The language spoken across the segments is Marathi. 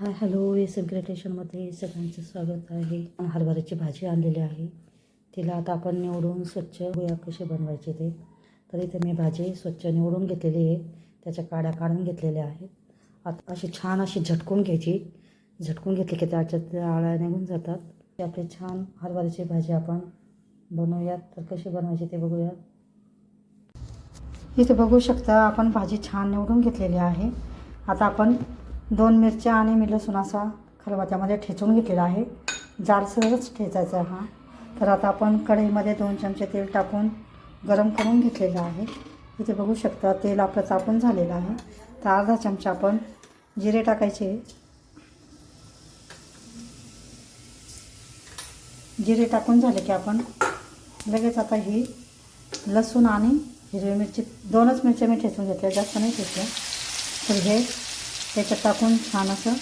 हाय हॅलो एस एम क्रिएटेशनमध्ये सगळ्यांचं स्वागत आहे. हरभऱ्याची भाजी आणलेली आहे. तिला आता आपण निवडून स्वच्छ गोया कशी बनवायची ते. तर इथे मी भाजी स्वच्छ निवडून घेतलेली आहे. त्याच्या काड्या काढून घेतलेल्या आहेत. आता अशी छान अशी झटकून घ्यायची. झटकून घेतली की त्याच्यात त्या आळ्या निघून जातात. ते आपली छान हरभऱ्याची भाजी आपण बनवूयात. तर कशी बनवायची ते बघूयात. इथे बघू शकता आपण भाजी छान निवडून घेतलेली आहे. आता आपण दोन मिरच्या आणि मी लसूण असा खलबत्त्यामध्ये ठेचून घेतलेला आहे. जाडसरच ठेचायचा हा. तर आता आपण कढईमध्ये दोन चमचे तेल टाकून गरम करून घेतलेलं आहे. इथे बघू शकता तेल आपलं तापून झालेलं आहे. तर अर्धा चमचा आपण जिरे टाकायचे. जिरे टाकून झाले की आपण लगेच आता ही लसूण आणि हिरवी मिरची दोनच मिरच्या मी ठेचून घेतल्या जास्त नाही ठेचल्या. तर हे त्याच्यात टाकून छान असं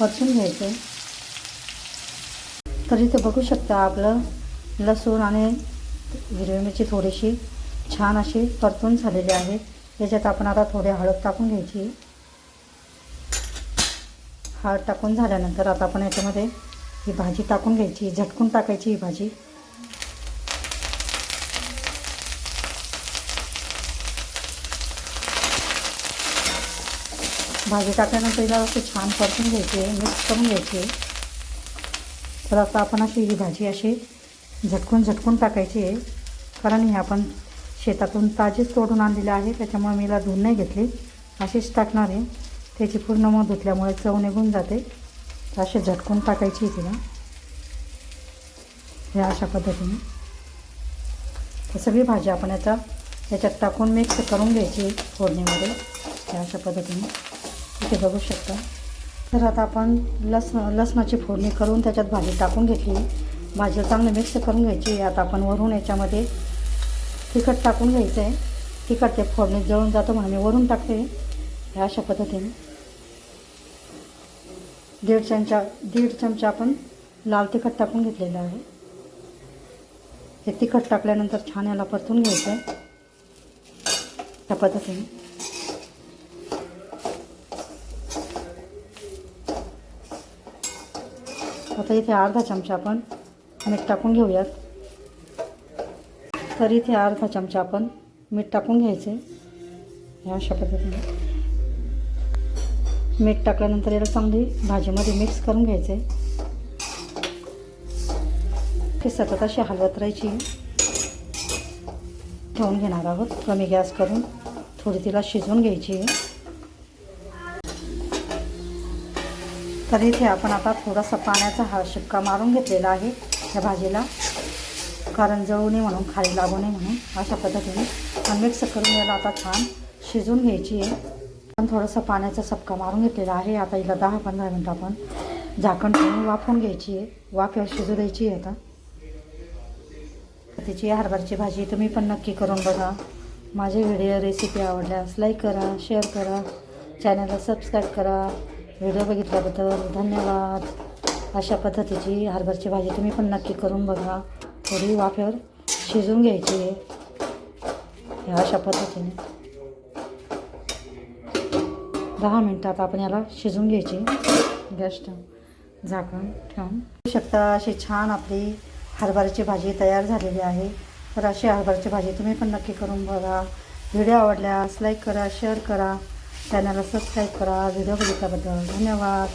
परतून घ्यायचं. तर इथे बघू शकता आपलं लसूण आणि हिरवी मिरची थोडीशी छान अशी परतून झालेली आहे. त्याच्यात आपण आता थोडी हळद टाकून घ्यायची. हळद टाकून झाल्यानंतर आता आपण याच्यामध्ये ही भाजी टाकून घ्यायची. झटकून टाकायची ही भाजी. भाजी टाकल्यानंतर हिला असं छान परतून घ्यायची आहे मिक्स करून घ्यायची. आहे तर आता आपण अशी ही भाजी अशी झटकून झटकून टाकायची आहे. कारण ही आपण शेतातून ताजीच तोडून आणलेली आहे त्याच्यामुळे मी हिला धुवून नाही घेतली. अशीच टाकणार आहे. त्याची पूर्ण मग धुतल्यामुळे चव निघून जाते. तर अशी झटकून टाकायची आहे तिला. हे अशा पद्धतीने. तर सगळी भाजी आपण याचा याच्यात टाकून मिक्स करून घ्यायची फोडणीमध्ये. हे अशा पद्धतीने. इथे बघू शकता. तर आता आपण लसण लसणाची फोडणी करून त्याच्यात भाजी टाकून घेतली. भाजी चांगली मिक्स करून घ्यायची. आता आपण वरून याच्यामध्ये तिखट टाकून घ्यायचं आहे तिखट ते फोडणीत जळून जातो म्हणून मी वरून टाकते. ह्या अशा पद्धतीने. दीड चमचा दीड चमचा आपण लाल तिखट टाकून घेतलेलं आहे. हे तिखट टाकल्यानंतर छान याला परतून घ्यायचं आहे त्या पद्धतीने. आता इथे अर्धा चमचा आपण मीठ टाकून घेऊयात. तर इथे अर्धा चमचा आपण मीठ टाकून घ्यायचे. ह्या अशा पद्धतीने. मीठ टाकल्यानंतर याला चांगली भाजीमध्ये मिक्स करून घ्यायचे. ते सतत अशी हलवत राहायची. ठेवून घेणार आहोत. कमी गॅस करून थोडी तिला शिजवून घ्यायची. आहे तर इथे आपण आता थोडासा पाण्याचा हा शिपका मारून घेतलेला आहे या भाजीला. कारण जळू नये म्हणून खाली लागू नये म्हणून अशा पद्धतीने मिक्स करून याला आता छान शिजून घ्यायची आहे. पण थोडासा पाण्याचा सपका मारून घेतलेला आहे. आता हिला दहा पंधरा मिनटं आपण झाकण ठेवून वाफवून घ्यायची आहे. वाफ्यावर शिजू द्यायची आहे आता. त्याची हरभऱ्याची भाजी तुम्ही पण नक्की करून बघा. माझे व्हिडिओ रेसिपी आवडल्यास लाईक करा शेअर करा. चॅनलला सबस्क्राईब करा. व्हिडिओ बघितल्याबद्दल धन्यवाद. अशा पद्धतीची हरभरची भाजी तुम्ही पण नक्की करून बघा. थोडी वाफेवर शिजवून घ्यायची. आहे अशा पद्धतीने. दहा मिनटात आपण याला शिजवून घ्यायची. गॅस ठेवून झाकण ठेवून. शकता अशी छान आपली हरभऱ्याची भाजी तयार झालेली आहे. तर अशी हरभऱ्याची भाजी तुम्ही पण नक्की करून बघा. व्हिडिओ आवडल्यास लाईक करा शेअर करा. चॅनलला सबस्क्राईब करा व्हिडिओ बघितल्याबद्दल धन्यवाद.